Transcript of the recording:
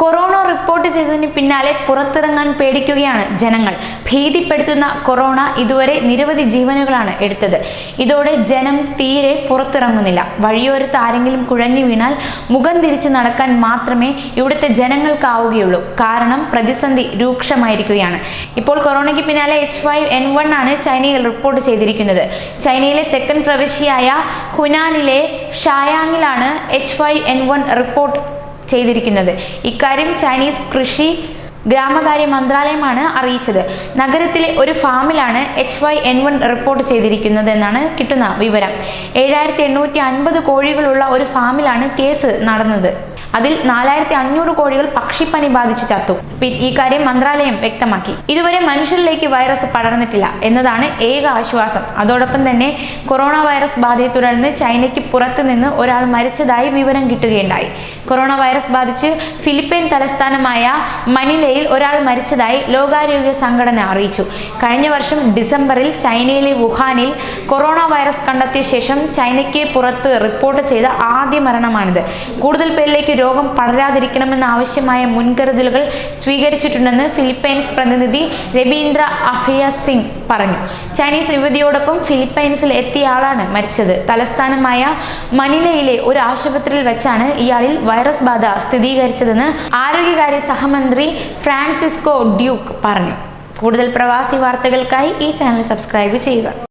Corona report ചെയ്തതിന് പിന്നാലെ പുറത്തിറങ്ങാൻ പേടിക്കുകയാണ് ജനങ്ങൾ. ഭീതിപ്പെടുത്തുന്ന കൊറോണ ഇതുവരെ നിരവധി ജീവനുകളാണ് എടുത്തത്. ഇതോടെ ജനം തീരെ പുറത്തിറങ്ങുന്നില്ല. വഴിയോരത്ത് ആരെങ്കിലും കുഴഞ്ഞു വീണാൽ മുഖം തിരിച്ച് നടക്കാൻ മാത്രമേ ഇവിടുത്തെ ജനങ്ങൾക്കാവുകയുള്ളൂ. കാരണം പ്രതിസന്ധി രൂക്ഷമായിരിക്കുകയാണ്. ഇപ്പോൾ കൊറോണയ്ക്ക് പിന്നാലെ എച്ച് ഫൈവ് എൻ വൺ ആണ് ചൈനയിൽ റിപ്പോർട്ട് ചെയ്തിരിക്കുന്നത്. ചൈനയിലെ തെക്കൻ പ്രവിശ്യയായ ഹുനാനിലെ ഷായാങ്ങിലാണ് H five N one report ചെയ്തിരിക്കുന്നത്. ഇക്കാര്യം ചൈനീസ് കൃഷി ഗ്രാമകാര്യ മന്ത്രാലയമാണ് അറിയിച്ചത്. നഗരത്തിലെ ഒരു ഫാമിലാണ് H Y N one report ചെയ്തിരിക്കുന്നത് എന്നാണ് കിട്ടുന്ന വിവരം. ഏഴായിരത്തി എണ്ണൂറ്റി അൻപത് കോഴികളുള്ള ഒരു ഫാമിലാണ് കേസ് നടന്നത്. അതിൽ നാലായിരത്തി അഞ്ഞൂറ് കോഴികൾ പക്ഷിപ്പനി ബാധിച്ച് ചത്തു. ഈ കാര്യം മന്ത്രാലയം വ്യക്തമാക്കി. ഇതുവരെ മനുഷ്യരിലേക്ക് വൈറസ് പടർന്നിട്ടില്ല എന്നതാണ് ഏക ആശ്വാസം. അതോടൊപ്പം തന്നെ കൊറോണ വൈറസ് ബാധയെ തുടർന്ന് ചൈനയ്ക്ക് പുറത്തു നിന്ന് ഒരാൾ മരിച്ചതായി വിവരം കിട്ടുകയുണ്ടായി. കൊറോണ വൈറസ് ബാധിച്ച് ഫിലിപ്പൈൻ തലസ്ഥാനമായ മനിലയിൽ ഒരാൾ മരിച്ചതായി ലോകാരോഗ്യ സംഘടന അറിയിച്ചു. കഴിഞ്ഞ വർഷം ഡിസംബറിൽ ചൈനയിലെ വുഹാനിൽ കൊറോണ വൈറസ് കണ്ടെത്തിയ ശേഷം ചൈനയ്ക്ക് പുറത്ത് റിപ്പോർട്ട് ചെയ്ത ആദ്യ മരണമാണിത്. കൂടുതൽ പേരിലേക്ക് രോഗം പടരാതിരിക്കണമെന്ന ആവശ്യമായ മുൻകരുതലുകൾ സ്വീകരിച്ചിട്ടുണ്ടെന്ന് ഫിലിപ്പൈൻസ് പ്രതിനിധി രവീന്ദ്ര അഫിയ സിംഗ് പറഞ്ഞു. ചൈനീസ് യുവതിയോടൊപ്പം ഫിലിപ്പൈൻസിൽ എത്തിയ ആളാണ് മരിച്ചത്. തലസ്ഥാനമായ മനിലയിലെ ഒരു ആശുപത്രിയിൽ വെച്ചാണ് ഇയാളിൽ വൈറസ് ബാധ സ്ഥിരീകരിച്ചതെന്ന് ആരോഗ്യകാര്യ സഹമന്ത്രി ഫ്രാൻസിസ്കോ ഡ്യൂക്ക് പറഞ്ഞു. കൂടുതൽ പ്രവാസി വാർത്തകൾക്കായി ഈ ചാനൽ സബ്സ്ക്രൈബ് ചെയ്യുക.